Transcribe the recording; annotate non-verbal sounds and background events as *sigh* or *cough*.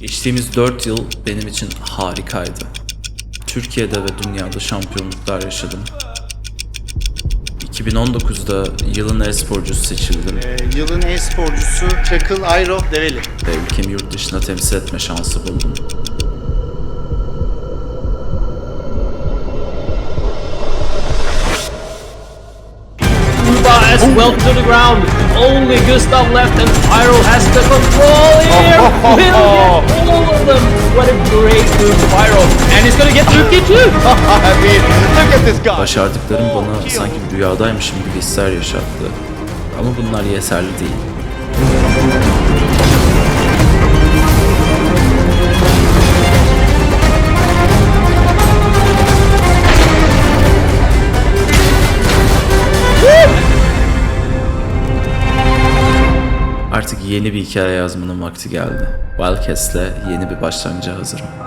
Geçtiğimiz 4 yıl benim için harikaydı. Türkiye'de ve dünyada şampiyonluklar yaşadım. 2019'da yılın e-sporcusu seçildim Ee, yılın e-sporcusu Çakıl Ayro Develi. ve ülkemi yurt dışına temsil etme şansı buldum. Uba as well to the ground. Only Gustav left and Pyro has the control here. *laughs* Will move, Pyro. And he's gonna get Luki too. *laughs* I mean, look at this guy. Başardıklarım bana sanki rüyadaymışım gibi hisler yaşattı. Ama bunlar yeterli değil. Artık yeni bir hikaye yazmanın vakti geldi. Wildcats'le yeni bir başlangıca hazırım.